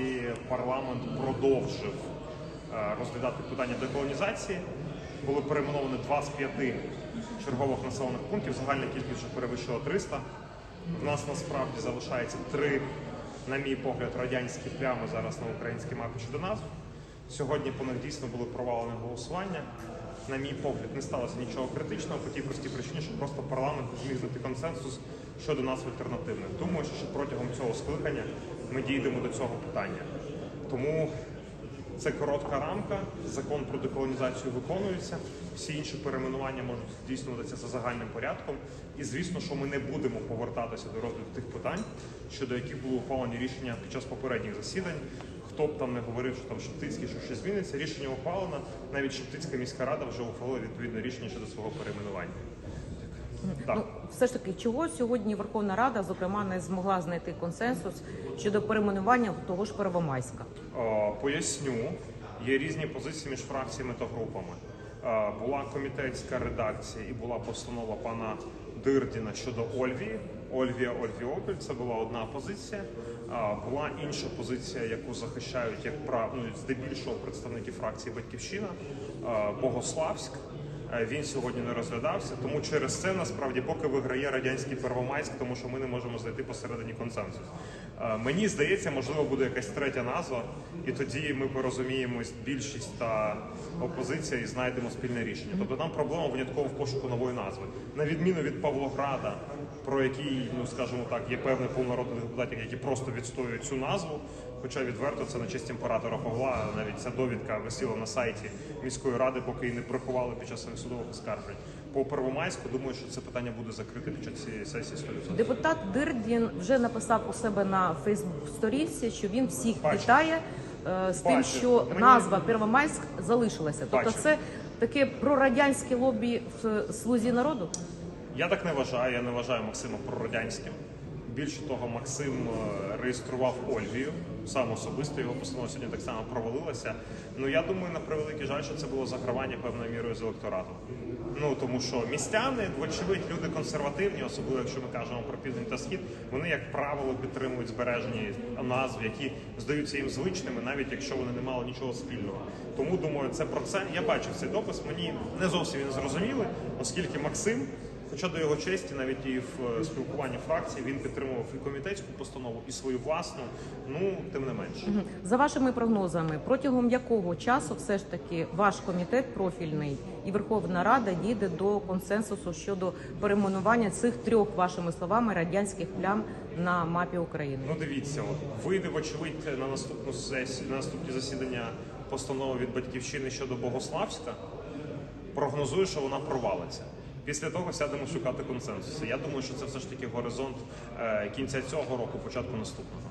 нарешті парламент продовжив е, розглядати питання деколонізації. Були перейменовані два з п'яти чергових населених пунктів. Загальна кількість вже перевищила 300. У нас насправді залишається три, на мій погляд, радянські плями зараз на українській мапі щодо назв. Сьогодні по них дійсно були провалені голосування. На мій погляд, не сталося нічого критичного по тій простій причині, що просто парламент не зміг знайти консенсус щодо назв альтернативних. Думаю, що протягом цього скликання ми дійдемо до цього питання. Тому це коротка рамка. Закон про деколонізацію виконується. Всі інші перейменування можуть здійснюватися за загальним порядком. І звісно, що ми не будемо повертатися до розгляду тих питань, щодо яких були ухвалені рішення під час попередніх засідань. Хто б там не говорив, що там Шептицький, що щось зміниться, рішення ухвалено. Навіть Шептицька міська рада вже ухвалила відповідне рішення щодо свого перейменування. Так. Ну, все ж таки, чого сьогодні Верховна Рада, зокрема, не змогла знайти консенсус щодо перейменування того ж Первомайська? О, Поясню, є різні позиції між фракціями та групами. Е, Була комітетська редакція і була постанова пана Дирдіна щодо Ольвії. Ольвія Ольвіополь це була одна позиція. Е, Була інша позиція, яку захищають як прав... ну, здебільшого представники фракції Батьківщина е, Богославськ. Е, Він сьогодні не розглядався, тому через це насправді поки виграє радянський Первомайськ, тому що ми не можемо знайти посередині консенсус. Е, Мені здається, можливо, буде якась третя назва, і тоді ми порозуміємось більшість та опозиція і знайдемо спільне рішення. Тобто нам проблема винятково в пошуку нової назви, на відміну від Павлограда, про який, ну скажімо так, є певний пул депутатів, які просто відстоюють цю назву. Хоча відверто це на честь імператора Павла. Навіть ця довідка висіла на сайті міської ради, поки її не приховали під час своїх судових оскаржень. По Первомайську думаю, що це питання буде закрите під час цієї сесії 100%. Депутат Дирдін вже написав у себе на Фейсбук сторінці, що він всіх Бачу. вітає е, з тим, що Мені- назва Первомайськ залишилася. Тобто, це таке прорадянське лобі в слузі народу. Я так не вважаю. Я не вважаю Максима прорадянським. Більше того, Максим е, реєстрував Ольвію сам особисто. Його постанова сьогодні так само провалилася. Ну я думаю, на превеликий жаль, що це було загравання певною мірою з електоратом. Ну тому що містяни, вочевидь, люди консервативні, особливо якщо ми кажемо про південь та схід, вони як правило підтримують збережені назв, які здаються їм звичними, навіть якщо вони не мали нічого спільного. Тому думаю, це про це. Я бачив цей допис. Мені не зовсім він зрозуміли, оскільки Максим. Хоча до його честі, навіть і в е, спілкуванні фракції він підтримував і комітетську постанову, і свою власну. Ну тим не менше. За вашими прогнозами, протягом якого часу все ж таки ваш комітет профільний і Верховна Рада дійде до консенсусу щодо перейменування цих трьох вашими словами радянських плям на мапі України? Ну дивіться, от вийде вочевидь на наступну сесію, на наступні засідання постанови від батьківщини щодо Богославська. Прогнозую, що вона провалиться. Після того сядемо шукати консенсусу. Я думаю, що це все ж таки горизонт е, кінця цього року, початку наступного.